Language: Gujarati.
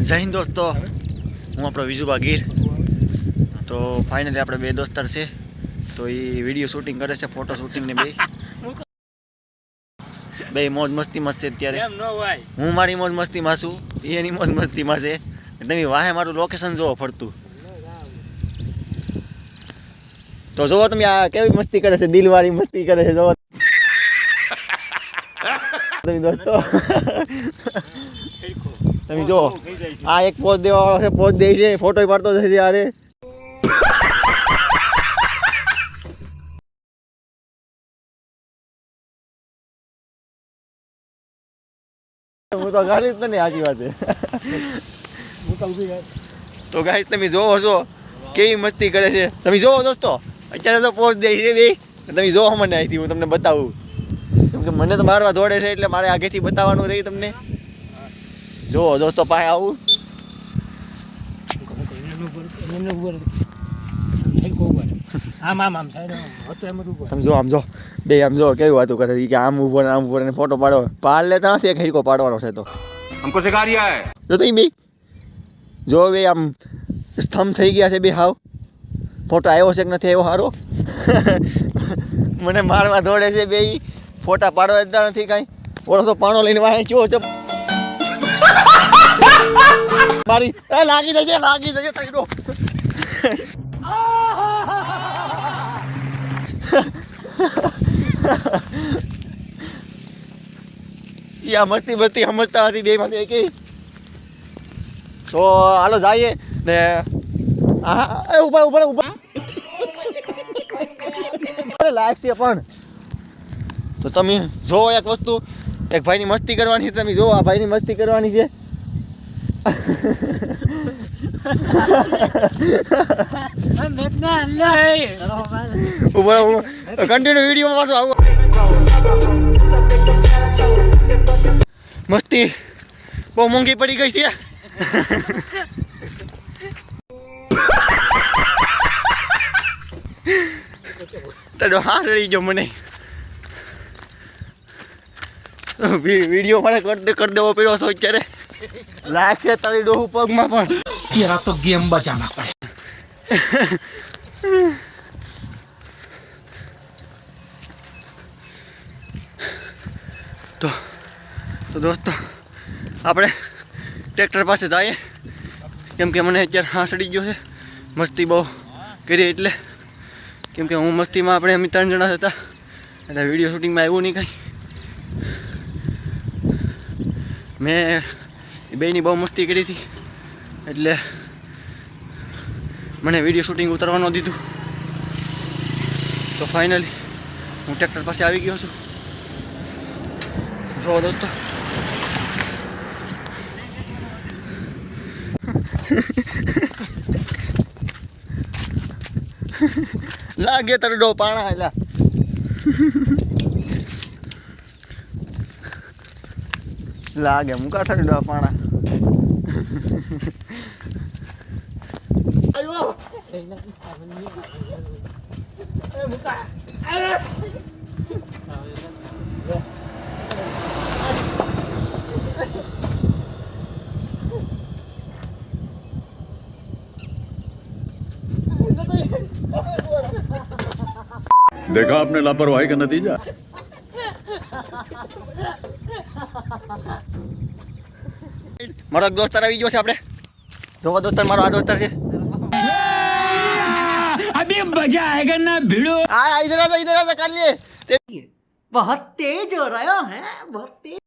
જય હિન્દ દોસ્તો. હું આપણો વિજુબા ગીર. તો ફાઇનલી આપણે બે દોસ્તાર છે. તો એ વીડિયો શૂટિંગ કરે છે ફોટો શૂટિંગ ને બે બે મોજ મસ્તીમાં છે અત્યારે. હું મારી મોજ મસ્તીમાં છું એ એની મોજ મસ્તીમાં છે. તમે વાહે મારું લોકેશન જોવો ફરતું. તો જોવો તમે આ કેવી મસ્તી કરે છે દિલવાળી મસ્તી કરે છે જોવો. તમે દોસ્તો. તમે જો. આ એક પોઝ દેવા વાળો છે પોઝ દે છે ફોટો પાડતો થશે યારે. હું તો ગાડી જ નહીં આજી વાત તો ગાઈ તમે જોવો છો કેવી મસ્તી કરે છે. તમે જોવો દોસ્તો અત્યારે તો પોઝ દે છે બે તમે જોવો મને અહીંથી હું તમને બતાવું. કેમ કે મને તો મારવા દોડે છે એટલે મારે આગેથી બતાવવાનું રહી તમને. જો દોસ્તો પાસે આવું. આમ આમ જો બે આમ જો કેવી વાતો કરે આમ ઊભો ને આમ ઊભો ફોટો પાડો. પાડ લેતા નથી એક પાડવાનો છે તો. હમકો બે. જો બે આમ સ્તંભ થઈ ગયા છે બે હાવ. ફોટો આવ્યો છે નથી આવ્યો? સારો મને મારવા દોડે છે બે ફોટા પાડવા નથી કાંઈ. ઓળસો પાણો લઈને વાંચ્યો છે મારી એ, લાગી જશે લાગી જશે દો. ઈ મસ્તી મસ્તી સમજતા હતી બે માંથી એક. તો હાલો જઈએ ને હા એ ઊભા ઊભા ઊભા. અરે છે પણ. તો તમે જો એક વસ્તુ, એક ભાઈની મસ્તી કરવાની છે, તમે જો આ ભાઈની મસ્તી કરવાની છે. કન્ટિન્યુ વીડિયો પાછું આવું મસ્તી. બહુ મોંઘી પડી ગઈ છે. તને હા રડી ગયો મને. વીડિયો મને કરી દે કરી દેવો પડ્યો હતો અત્યારે. લાગશે તારી ડોહું પગમાં પણ. તેરા તો ગેમ બચાના પડે તો તો દોસ્તો આપણે ટ્રેક્ટર પાસે જઈએ. કેમ કે મને અત્યારે હાંસડી ગયો છે. મસ્તી બહુ કરી એટલે. કેમ કે હું મસ્તીમાં આપણે અમે ત્રણ જણા હતા. એટલે વીડિયો શૂટિંગમાં આવ્યું નહીં કાંઈ. મેં બેની બહુ મસ્તી કરી હતી. એટલે મને વીડિયો શૂટિંગ ઉતારવાનું દીધું. તો ફાઇનલી હું ટ્રેક્ટર પાસે આવી ગયો છું. જો દોસ્તો. લાગે તરડો પાણા એલા લાગે મુકા તરડો પાણા આયો देखा आपने लापरवाही का नतीजा મારો એક દોસ્તાર આવી ગયો છે આપણે જોવા દોસ્તાર મારો આ દોસ્તાર છે अभी मजा आएगा ना भिड़ो આ ઇધર આ ઇધર આ કાઢ લે તે बहुत तेज हो रहा है बहुत तेज